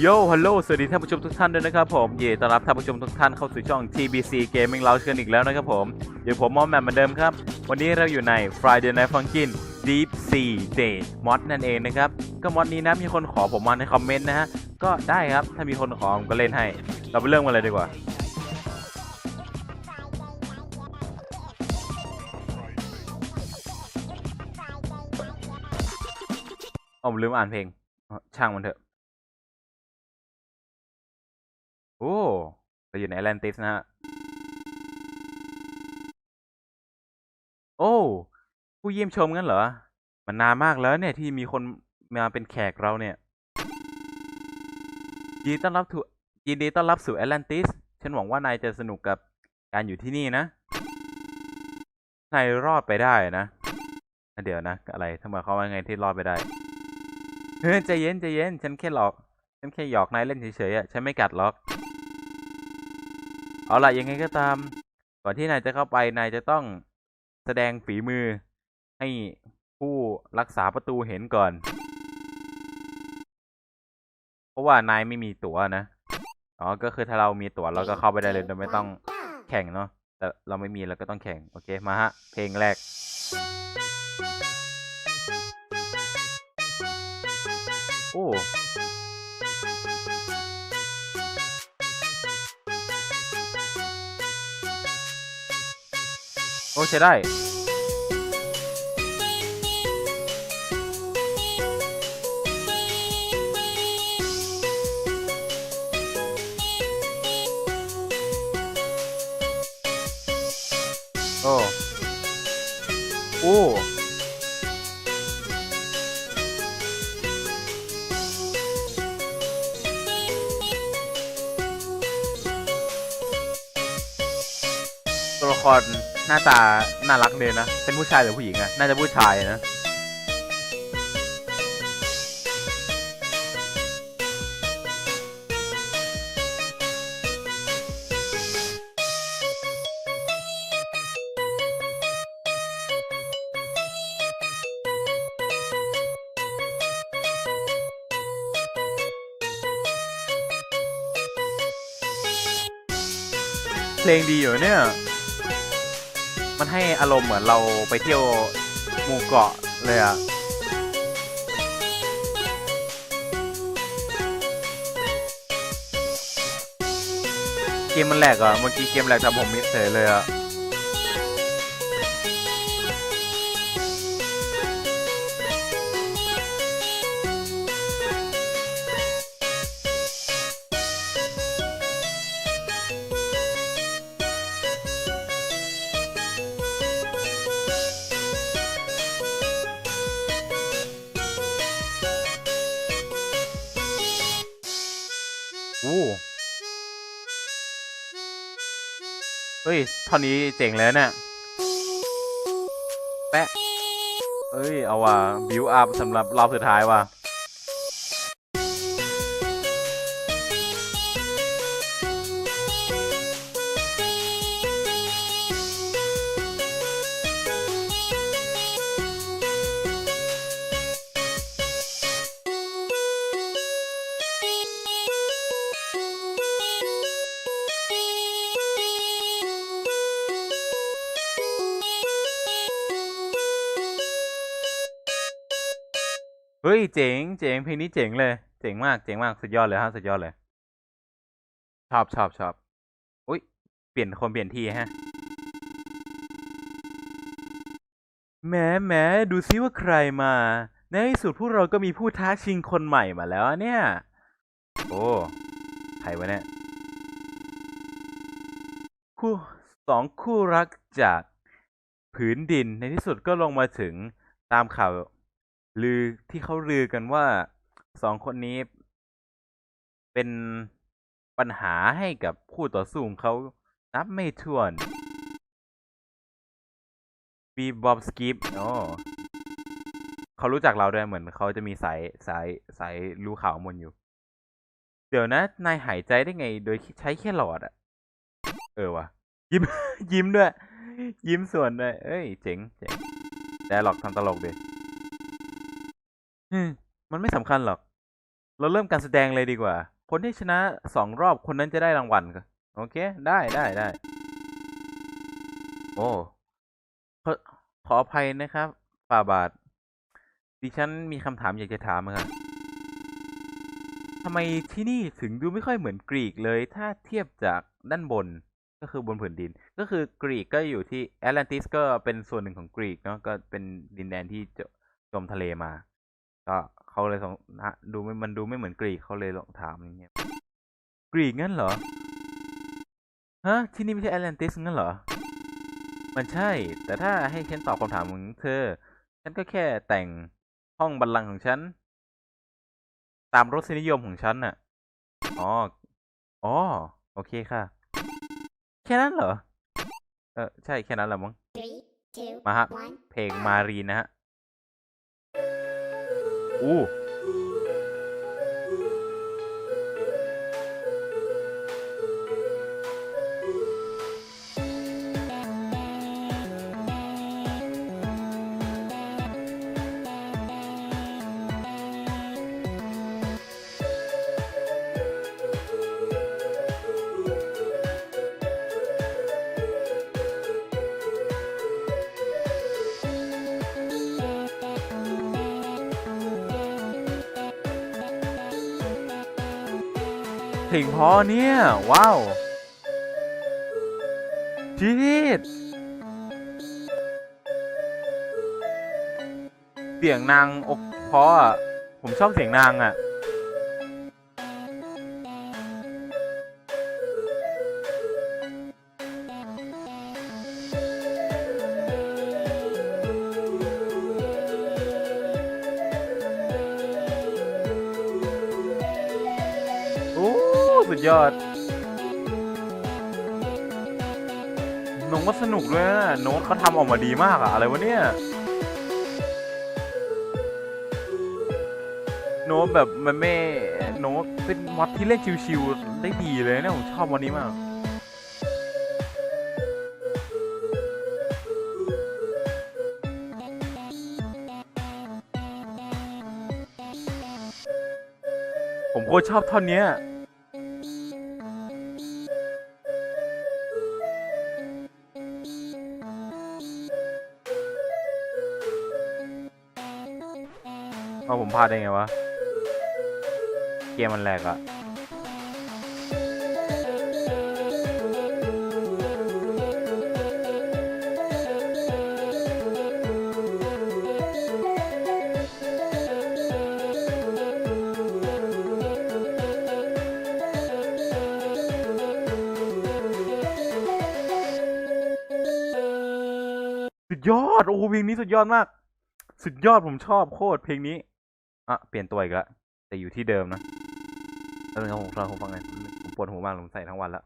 โยฮัลโหล สวัสดีท่านผู้ชมทุกท่านด้วยนะครับผมยินดีต้อนรับท่านผู้ชมทุกท่านเข้าสู่ช่อง TBC Gaming Lounge กันอีกแล้วนะครับผม เดี๋ยวผมมอมแมมเหมือนเดิมครับ วันนี้เราอยู่ใน Friday Night Funkin' Deep Sea Day Mod นั่นเองนะครับ ก็มอดนี้นะมีคนขอผมมาในคอมเมนต์นะฮะ ก็ได้ครับ ถ้ามีคนขอผมก็เล่นให้ เราไปเริ่มกันเลยดีกว่าผมลืมอ่านเพลง ช่างมันเถอะ โอ้เราอยู่ในแอตแลนติสนะฮะ โอ้ ผู้เยี่ยมชมงั้นเหรอ มันนานมากแล้วเนี่ยที่มีคนมาเป็นแขกเราเนี่ย ยินดีต้อนรับถูยินดีต้อนรับสู่แอตแลนติส ฉันหวังว่านายจะสนุกกับการอยู่ที่นี่นะ นายรอดไปได้นะ เดี๋ยวนะ อะไรทำไมเขาว่าไงที่รอดไปได้ เฮ้ยใจเย็นใจเย็น ฉันแค่หลอก ฉันแค่หยอกนายเล่นเฉยๆอะ ฉันไม่กัดหรอก เอาล่ะยังไงก็ตาม ก่อนที่นายจะเข้าไป นายจะต้องแสดงฝีมือ ให้ผู้รักษาประตูเห็นก่อน เพราะว่านายไม่มีตั๋วนะ อ๋อ ก็คือถ้าเรามีตั๋วเราก็เข้าไปได้เลยโดยไม่ต้องแข่งเนาะ แต่เราไม่มีเราก็ต้องแข่ง โอเค มาฮะ เพลงแรก อ้โอ้ใช้ได้ รหน้าตาน่ารักเลยนะ เป็นผู้ชายหรือผู้หญิงอะน่าจะผู้ชายนะ เพลงดีอยู่เนี่ย มันให้อารมณ์เหมือนเราไปเที่ยวหมู่เกาะเลยอะเกมมันแหลกอะเมื่อกี้เกมแหลกทำผมมิดเฉยเลยอะ ฮ้ยท่อนนี้เจ๋งแล้วเนี่ยแปะเอ้ย เอาว่ะบิวอัพสำหรับรอบสุดท้ายว่ะ ฮ้ยเจ๋งเจ๋งเพลงนี้เจ๋งเลย เจ๋งมากเจ๋งมากสุดยอดเลยฮะสุดยอดเลยชอบชอบชอบอุ้ยเปลี่ยนคนเปลี่ยนที่ฮะแหมแหมดูซิว่าใครมา ในที่สุดพวกเราก็มีผู้ท้าชิงคนใหม่มาแล้วเนี่ย โอ้ใครวะเนี่ยคู่สองคู่รักจากผืนดินในที่สุดก็ลงมาถึงตามข่าว ลือที่เขาลือกันว่าสองคนนี้เป็นปัญหาให้กับคู่ต่อสู้ของเขานับไม่ถ้วนบีบอบสกิปโอ้เขารู้จักเราด้วยเหมือนเขาจะมีสายสายสายรู้ข่าวมนอยู่ เดี๋ยวนะ นายหายใจได้ไง โดยใช้แค่หลอดอะเออวะยิ้มยิ้มด้วย ยิ้มส่วนด้วย เอ้ย เจ๋งเจ๋งแต่หลอกทำตลกดิ อืม มันไม่สำคัญหรอก เราเริ่มการแสดงเลยดีกว่า คนที่ชนะสองรอบคนนั้นจะได้รางวัลก็โอเค ได้ได้ได้ โอ้ขอขออภัยนะครับฝ่าบาท ดิฉันมีคำถามอยากจะถามครับทำไมที่นี่ถึงดูไม่ค่อยเหมือนกรีกเลย ถ้าเทียบจากด้านบนก็คือบนผืนดิน ก็คือกรีกก็อยู่ที่แอตแลนติสก็เป็นส่วนหนึ่งของกรีกเนาะก็เป็นดินแดนที่จจมทะเลมา ก็เขาเลยสงนะดูไม่มันดูไม่เหมือนกรีกเขาเลยลองถามอย่างเงี้ยกรีกงั้นเหรอฮะที่นี่ไม่ใช่แอตแลนติสงั้นเหรอ มันใช่ แต่ถ้าให้ฉันตอบคำถามของเธอ ฉันก็แค่แต่งห้องบัลลังก์ของฉัน ตามรสนิยมของฉันน่ะ อ๋อ อ๋อ โอเคค่ะ แค่นั้นเหรอ เออ ใช่แค่นั้นแหละมั้ง Three, two, มาฮะ one. เพลงมารีนนะฮะ อู้ เพลงพอเนี่ย ว้าวจีดเสียงนางอกพออะ ผมชอบเสียงนางอะ ยอดน้องก็สนุกด้วยนะโน้ตเขาทำออกมาดีมากอะอะไรวะเนี่ย โน้ตแบบมันไม่โน้ตเป็นมอดที่เล่นชิวๆได้ดีเลยเนี่ยผมชอบวันนี้มากผมโคตรชอบท่อนเนี้ย เอาผมพลาดได้ไงวะ เกมมันแหลกอะสุดยอด โอ้เพลงนี้สุดยอดมาก สุดยอดผมชอบโคตรเพลงนี้ อะเปลี่ยนตัวอีกแล้วแต่อยู่ที่เดิมนะแล้วนึงครับผมฟังผมฟังไงผมปวดหัวมากผมใส่ทั้งวันล้ว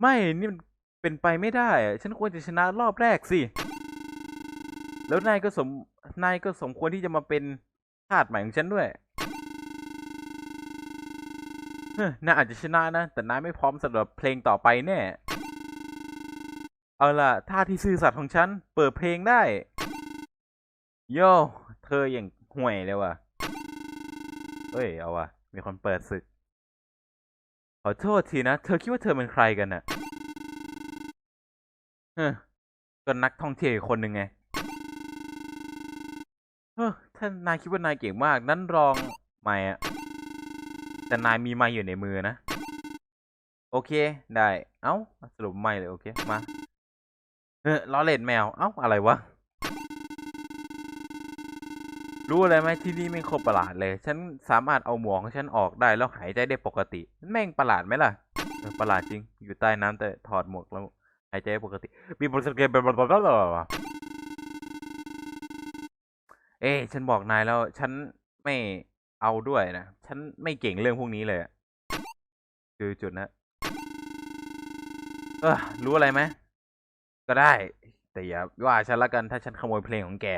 ไม่นี่มันเป็นไปไม่ได้ ฉันควรจะชนะรอบแรกสิ แล้วนายก็สมนายก็สมควรที่จะมาเป็นทาสใหม่ของฉันด้วยเฮ้ยนายอาจจะชนะนะ แต่นายไม่พร้อมสำหรับเพลงต่อไปแน่ เอาล่ะท่าที่ซื่อสัตย์ของฉัน เปิดเพลงได้ โย่เธออย่าง ห่วยเลยว่ะเฮ้ย เอาว่ะ มีคนเปิดศึก ขอโทษทีนะ เธอคิดว่าเธอเป็นใครกันน่ะเฮ้ก็นักท่องเที่ยวคนหนึ่งไง เฮ้อถ้านนายคิดว่านายเก่งมาก นั้นลองไม่อะแต่นายมีไม้อยู่ในมือนะ โอเค ได้ เอ้า สรุปไม่เลย โอเค มา เออล้อเล่นแมว เอ้า อะไรวะ รู้อะไรไหมที่นี่ไม่โคตรประหลาดเลย ฉันสามารถเอาหมวกของฉันออกได้แล้วหายใจได้ปกติ แม่งประหลาดไหมล่ะประหลาดจริง อยู่ใต้น้ำแต่ถอดหมวกแล้วหายใจได้ปกติ มีบทสเกตเป็นบทบาทหรอเอ้ฉันบอกนายแล้ว ฉันไม่เอาด้วยนะ ฉันไม่เก่งเรื่องพวกนี้เลยคือจุดนะ เออรู้อะไรไหม ก็ได้ แต่อย่าว่าฉันละกันถ้าฉันขโมยเพลงของแก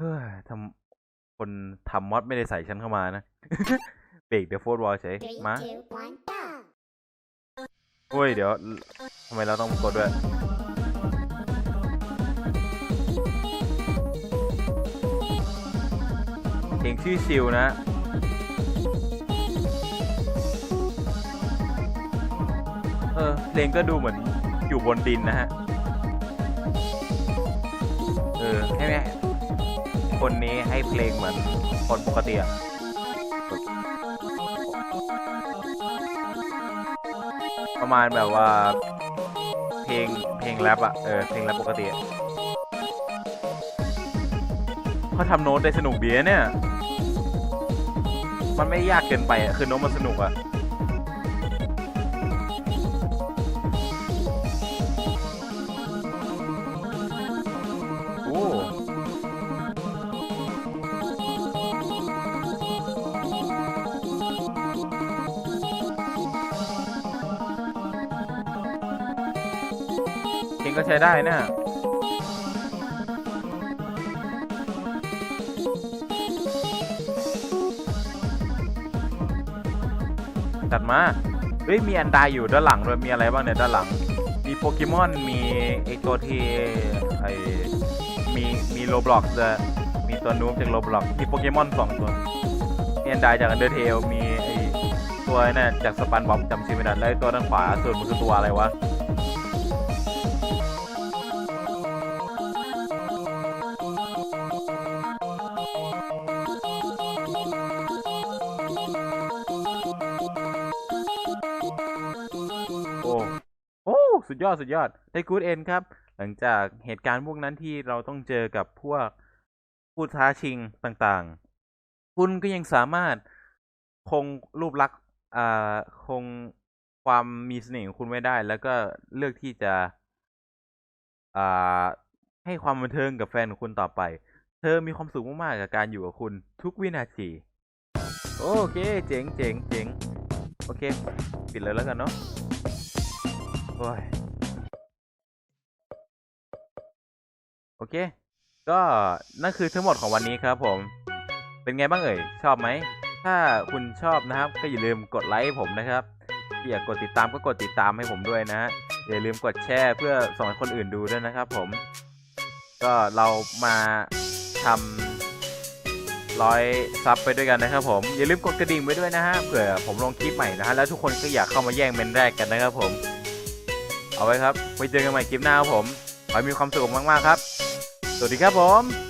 เฮ้ยทำคนทำมอดไม่ได้ใส่ฉันเข้ามานะ เบรกเดี๋ยวโฟร์วอลเฉย Three, มา two, one, go. โอ้ย เดี๋ยวทำไมเราต้องกดด้วยโอเคเพลงชื่อชิลนะเออเพลงก็ดูเหมือนอยู่บนดินนะฮะ เออให้ไหม คนนี้ให้เพลงเหมือนคนปกติอะประมาณแบบว่า เพลงเพลงแรปอะเออเพลงแรปปกติอะเขาทำโน้ตได้สนุกดีเนี่ย มันไม่ยากเกินไปอะคือโน้ตมันสนุกอะ ใช้ได้นะจัดมา เฮ้ย มีอันดาอยู่ด้านหลังด้วย มีอะไรบ้างเนี่ยด้านหลัง มีโปเกมอน มีไอตัวที่ไอมี มีโรบล็อกจะมีตัวนูบจากโรบล็อกมีโปเกมอนสองตัว มีอันดาจากอันเดอร์เทล มีไอตัวนั่นจากสปันบ๊อบจำชื่อไม่ได้แล้วตัวด้านขวาสุดมันคือตัวอะไรวะ สุดยอดสุดยอดได้กูดเอ็นครับ หลังจากเหตุการณ์พวกนั้นที่เราต้องเจอกับพวกผู้ท้าชิงต่างๆ คุณก็ยังสามารถคงรูปลักษณ์อ่าคงความมีเสน่ห์ของคุณไว้ได้ แล้วก็เลือกที่จะอ่าให้ความบันเทิงกับแฟนของคุณต่อไป เธอมีความสุขมากๆกับการอยู่กับคุณทุกวินาที โอเค เจ๋งเจ๋งเจ๋งโอเค ปิดเลยแล้วกันเนาะโอ้ย โอเค ก็นั่นคือทั้งหมดของวันนี้ครับผม เป็นไงบ้างเอ่ย ชอบไหม ถ้าคุณชอบนะครับ ก็อย่าลืมกดไลค์ผมนะครับที่อยากกดติดตามก็กดติดตามให้ผมด้วยนะฮะอย่าลืมกดแชร์เพื่อส่งให้คนอื่นดูด้วยนะครับผม ก็เรามาทำร้อยซับไปด้วยกันนะครับผม อย่าลืมกดกระดิ่งไว้ด้วยนะฮะ เผื่อผมลงคลิปใหม่นะฮะ แล้วทุกคนก็อยากเข้ามาแย่งเมนแรกกันนะครับผม เอาไว้ครับ ไว้เจอกันใหม่คลิปหน้าครับผมขอให้มีความสุขมาก ๆ ครับ สวัสดีครับผม